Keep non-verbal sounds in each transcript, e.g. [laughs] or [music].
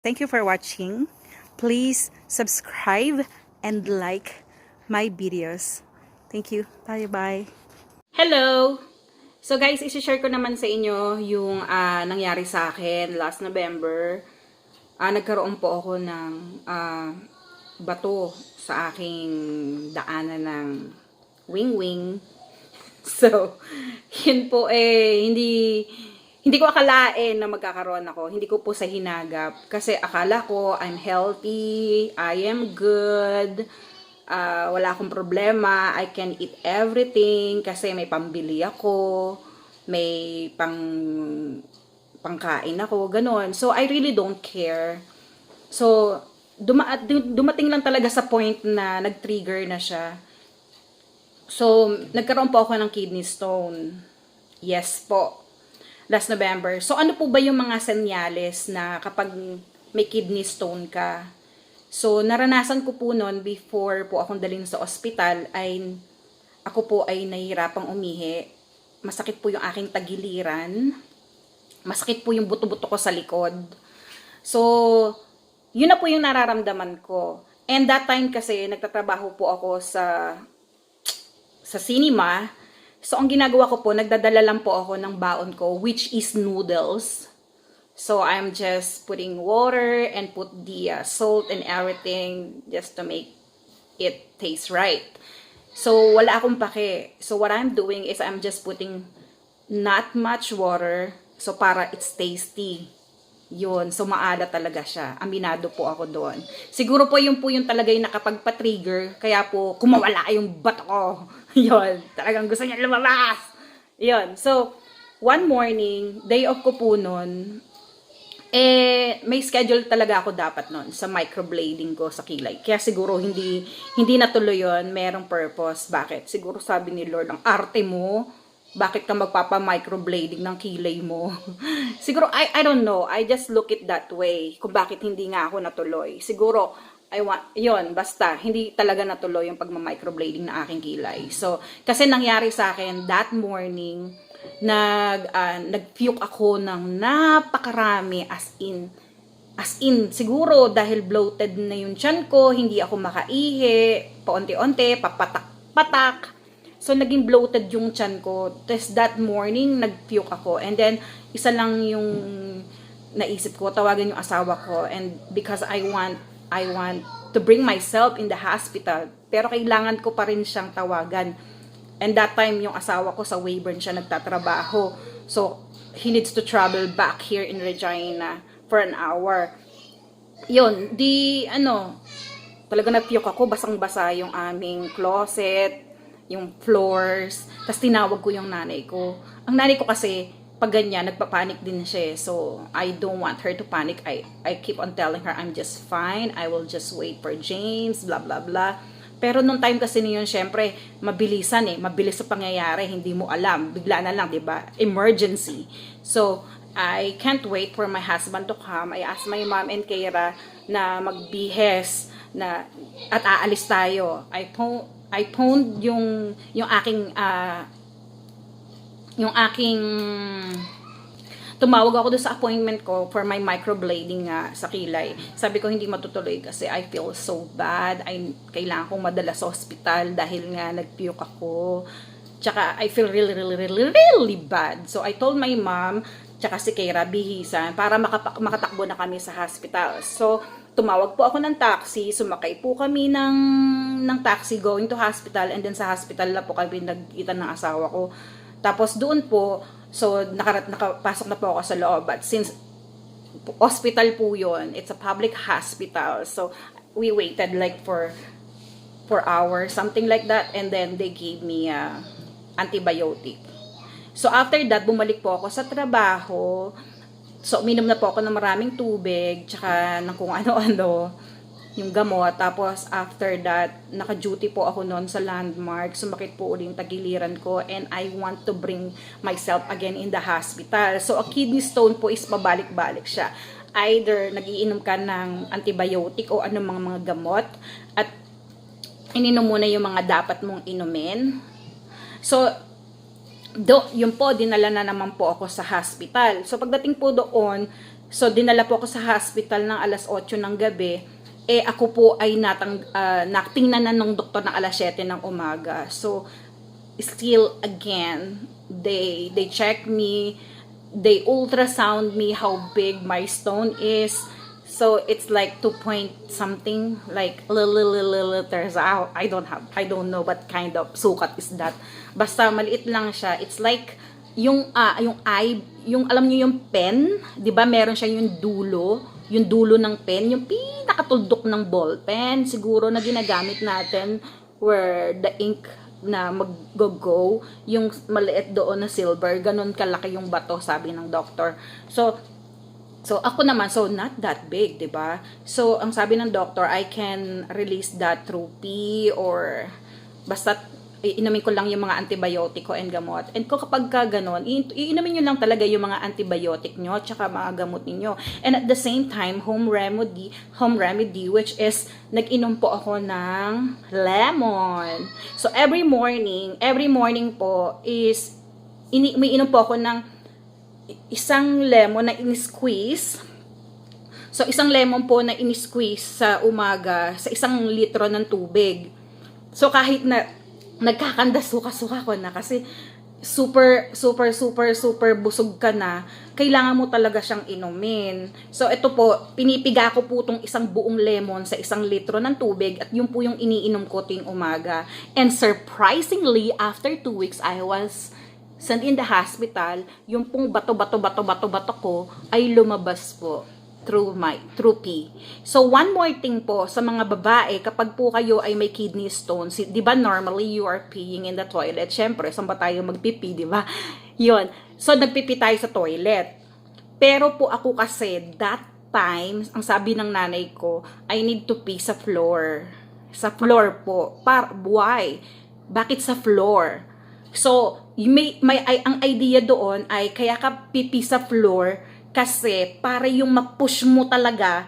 Thank you for watching. Please subscribe and like my videos. Thank you. Bye-bye. Hello! So guys, isi-share ko naman sa inyo yung ah, nangyari sa akin last November. Ah, nagkaroon po ako ng ah, bato sa aking daanan ng wing-wing. [laughs] So, yun po eh, hindi, hindi ko akalain na magkakaroon ako. Hindi ko po sa hinagap. Kasi akala ko, I'm healthy, I am good, ah, wala akong problema, I can eat everything kasi may pambili ako, may pang pangkain ako, ganun. So, I really don't care. So, duma dumating lang talaga sa point na nag-trigger na siya. So, nagkaroon po ako ng kidney stone. Yes po. Last November. So, ano po ba yung mga senyales na kapag may kidney stone ka? So, naranasan ko po noon before po akong dalhin sa ospital ay ako po ay nahihirapang umihi. Masakit po yung aking tagiliran. Masakit po yung buto-buto ko sa likod. So, yun na po yung nararamdaman ko. And that time kasi, nagtatrabaho po ako sa sa cinema. So, ang ginagawa ko po, nagdadala lang po ako ng baon ko, which is noodles. So, I'm just putting water and put the uh, salt and everything just to make it taste right. So, wala akong pake. So, what I'm doing is I'm just putting not much water so para it's tasty. Yun, so maala talaga siya. Aminado po ako doon. Siguro po yung po yung talaga yung nakapagpa-trigger, kaya po kumawala yung bato ko. [laughs] Yun, talagang gusto niya lumabas. Yun, so one morning, day off ko po noon, eh, may schedule talaga ako dapat noon sa microblading ko sa kilay. Kaya siguro hindi hindi natuloy yon merong purpose. Bakit? Siguro sabi ni Lord, ang arte mo, bakit ka magpapa-microblading ng kilay mo? [laughs] siguro, I, I don't know. I just look it that way. Kung bakit hindi nga ako natuloy. Siguro, I want, yon basta, hindi talaga natuloy yung pagma-microblading ng aking kilay. So, kasi nangyari sa akin that morning, nag, uh, nag-puke ako ng napakarami as in, as in, siguro dahil bloated na yung tiyan ko, hindi ako makaihi, paunti-unti, papatak-patak. So, naging bloated yung tiyan ko. Tapos, that morning, nag-puke ako. And then, isa lang yung naisip ko, tawagan yung asawa ko. And because I want, I want to bring myself in the hospital. Pero kailangan ko pa rin siyang tawagan. And that time, yung asawa ko sa Weyburn siya nagtatrabaho. So, he needs to travel back here in Regina for an hour. Yun, di, ano, talaga na-puke ako, basang-basa yung aming closet, yung floors. Tapos tinawag ko yung nanay ko. Ang nanay ko kasi, pag ganyan, nagpapanik din siya. eh. So, I don't want her to panic. I, I keep on telling her, I'm just fine. I will just wait for James, blah, blah, blah. Pero nung time kasi niyon, syempre, mabilisan eh. Mabilis sa pangyayari, hindi mo alam. Bigla na lang, di ba? Emergency. So, I can't wait for my husband to come. I asked my mom and Kira na magbihes na at aalis tayo. I phone I phoned yung yung aking uh, yung aking tumawag ako doon sa appointment ko for my microblading nga sa kilay. Sabi ko hindi matutuloy kasi I feel so bad. I kailangan kong madala sa hospital dahil nga nagpuke ako. Tsaka I feel really really really really bad. So I told my mom tsaka si Kira bihisan para makatakbo na kami sa hospital. So tumawag po ako ng taxi, sumakay po kami ng ng taxi going to hospital and then sa hospital na po kami nagkita ng asawa ko. Tapos doon po, so nakarat, nakapasok na po ako sa loob. But since hospital po yon it's a public hospital. So we waited like for for hours, something like that. And then they gave me uh, antibiotic. So after that, bumalik po ako sa trabaho. So uminom na po ako ng maraming tubig, tsaka ng kung [laughs] ano-ano yung gamot. Tapos, after that, naka-duty po ako noon sa landmark. Sumakit po ulit yung tagiliran ko and I want to bring myself again in the hospital. So, a kidney stone po is pabalik-balik siya. Either nagiinom ka ng antibiotic o anong mga mga gamot at ininom muna yung mga dapat mong inumin. So, do, yun po, dinala na naman po ako sa hospital. So, pagdating po doon, So, dinala po ako sa hospital ng alas 8 ng gabi. Eh, ako po ay natang, uh, natingnan na ng doktor ng alas 7 ng umaga. So, still again, they, they check me, they ultrasound me how big my stone is. So it's like 2 point something, like little, little, liters. I don't have, I don't know what kind of sukat is that. Basta maliit lang siya. It's like yung ah yung eye, yung alam niyo yung pen, 'di ba? Meron siya yung dulo, yung dulo ng pen, yung pinakatuldok ng ball pen siguro na ginagamit natin where the ink na mag-go, yung maliit doon na silver, ganun kalaki yung bato, sabi ng doctor. So, So, ako naman, so not that big, ba? So, ang sabi ng doctor, I can release that through pee or basta iinumin ko lang yung mga antibiotic ko and gamot. And kung kapag ka ganun, iinumin nyo lang talaga yung mga antibiotic nyo tsaka mga gamot ninyo. And at the same time, home remedy, home remedy which is nag-inom po ako ng lemon. So every morning, every morning po is ini umiinom po ako ng isang lemon na in-squeeze. So, isang lemon po na in-squeeze sa umaga sa isang litro ng tubig. So, kahit na nagkakanda suka-suka ko na kasi super, super, super, super busog ka na, kailangan mo talaga siyang inumin. So, ito po, pinipiga ko po itong isang buong lemon sa isang litro ng tubig at yun po yung iniinom ko tuwing umaga. And surprisingly, after two weeks, I was sent in the hospital, yung pong bato, bato, bato, bato, bato ko ay lumabas po through my through pee. So one more thing po sa mga babae kapag po kayo ay may kidney stones, 'di ba normally you are peeing in the toilet. Syempre, saan ba tayo magpipi, 'di ba? [laughs] 'Yon. So nagpipi tayo sa toilet. Pero po ako kasi that time, ang sabi ng nanay ko, I need to pee sa floor. Sa floor po. Par why? Bakit sa floor? So, may, may ay, ang idea doon ay kaya ka pipi sa floor kasi para yung ma-push mo talaga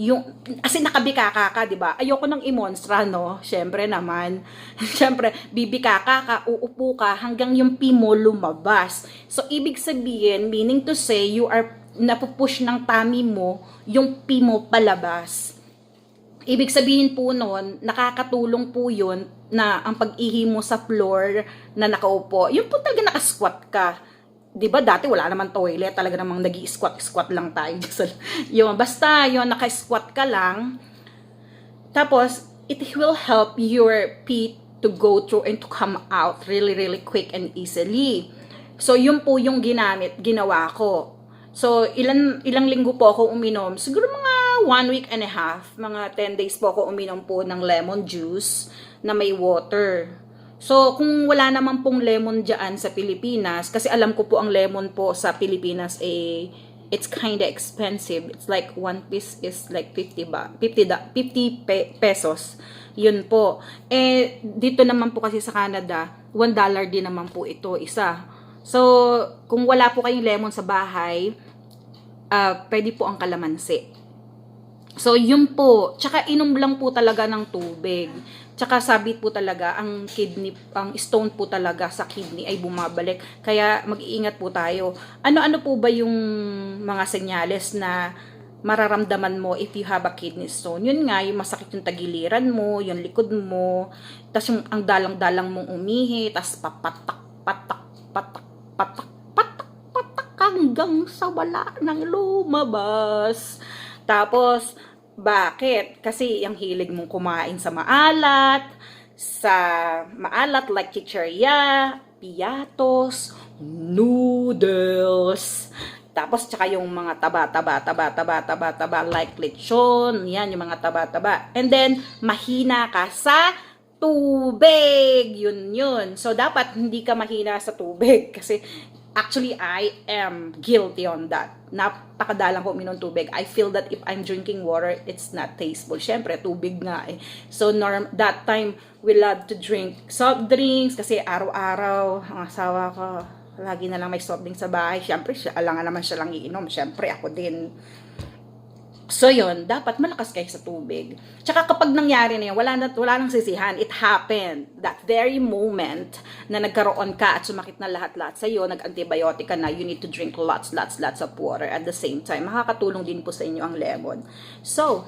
yung kasi nakabikaka ka, 'di ba? Ayoko nang i-monstra, no? Syempre naman. [laughs] Syempre, bibikaka ka, uupo ka hanggang yung pee mo lumabas. So ibig sabihin, meaning to say you are napupush ng tummy mo yung pee mo palabas. Ibig sabihin po noon, nakakatulong po yun na ang pag-ihi mo sa floor na nakaupo, yung po talaga nakasquat ka. 'di ba dati wala naman toilet, talaga namang nag squat squat lang tayo. [laughs] yung basta yung naka-squat ka lang. Tapos it will help your pee to go through and to come out really really quick and easily. So yun po yung ginamit, ginawa ko. So ilan ilang linggo po ako uminom, siguro mga one week and a half, mga 10 days po ako uminom po ng lemon juice na may water. So, kung wala naman pong lemon dyan sa Pilipinas, kasi alam ko po ang lemon po sa Pilipinas eh, it's kinda expensive. It's like one piece is like 50 ba? 50 da, 50 pe- pesos. Yun po. Eh dito naman po kasi sa Canada, 1 dollar din naman po ito isa. So, kung wala po kayong lemon sa bahay, uh, pwede po ang kalamansi. So, yun po. Tsaka inom lang po talaga ng tubig. Tsaka sabi po talaga, ang kidney, ang stone po talaga sa kidney ay bumabalik. Kaya mag-iingat po tayo. Ano-ano po ba yung mga senyales na mararamdaman mo if you have a kidney stone? Yun nga, yung masakit yung tagiliran mo, yung likod mo, tas yung ang dalang-dalang mong umihi, tas papatak, patak, patak, patak, patak, patak, hanggang sa wala nang lumabas. Tapos, bakit? Kasi yung hilig mong kumain sa maalat, sa maalat like chichirya, piatos, noodles, tapos tsaka yung mga taba, taba, taba, taba, taba, taba, like lechon, yan, yung mga taba, taba. And then, mahina ka sa tubig. Yun yun. So, dapat hindi ka mahina sa tubig [laughs] kasi Actually, I am guilty on that. Napakadalang ko uminom tubig. I feel that if I'm drinking water, it's not tasteful. Siyempre, tubig nga eh. So, norm, that time, we love to drink soft drinks kasi araw-araw, ang asawa ko, lagi na lang may soft drinks sa bahay. Siyempre, siya, alangan naman siya lang iinom. Siyempre, ako din. So yun, dapat malakas kayo sa tubig. Tsaka kapag nangyari na yun, wala, na, wala nang sisihan. It happened. That very moment na nagkaroon ka at sumakit na lahat-lahat sa iyo, nag-antibiotic ka na, you need to drink lots, lots, lots of water at the same time. Makakatulong din po sa inyo ang lemon. So,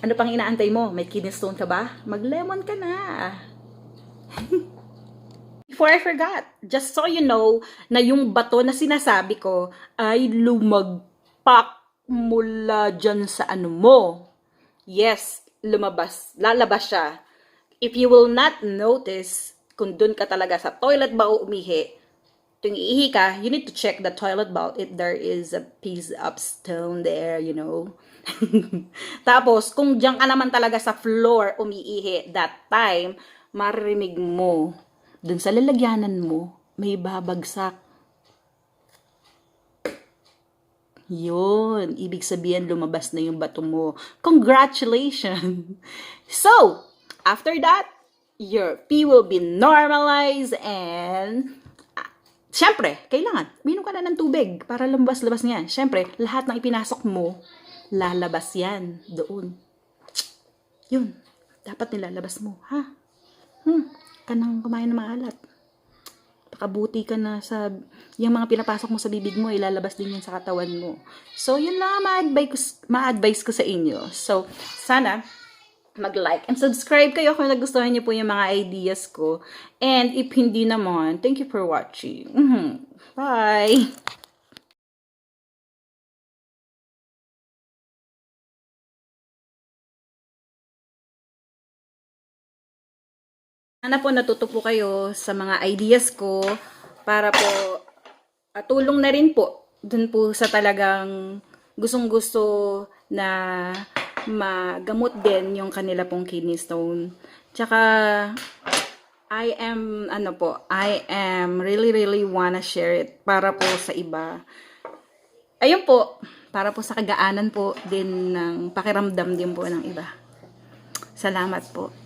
ano pang inaantay mo? May kidney stone ka ba? Mag-lemon ka na. [laughs] Before I forgot, just so you know na yung bato na sinasabi ko ay lumagpak mula dyan sa ano mo. Yes, lumabas, lalabas siya. If you will not notice kung dun ka talaga sa toilet ba umihi, tuwing iihi ka, you need to check the toilet bowl if there is a piece of stone there, you know. [laughs] Tapos, kung diyan ka naman talaga sa floor umiihi that time, maririnig mo, dun sa lalagyanan mo, may babagsak. Yun, ibig sabihin lumabas na yung bato mo. Congratulations! [laughs] So, after that, your pee will be normalized and ah, Siyempre, kailangan, minom ka na ng tubig para lumabas-labas niyan. Siyempre, lahat ng ipinasok mo, lalabas yan doon. Yun, dapat nilalabas mo, ha? Hmm, kanang kumain ng maalat. Pakabuti ka na sa, yung mga pinapasok mo sa bibig mo, ilalabas din yan sa katawan mo. So, yun lang ang ma-advise, ma-advise ko sa inyo. So, sana, mag-like and subscribe kayo kung nagustuhan niyo po yung mga ideas ko. And if hindi naman, thank you for watching. Mhm. Bye! Sana po natuto kayo sa mga ideas ko para po at tulong na rin po dun po sa talagang gustong gusto na magamot din yung kanila pong kidney stone. Tsaka I am ano po, I am really really wanna share it para po sa iba. Ayun po, para po sa kagaanan po din ng pakiramdam din po ng iba. Salamat po.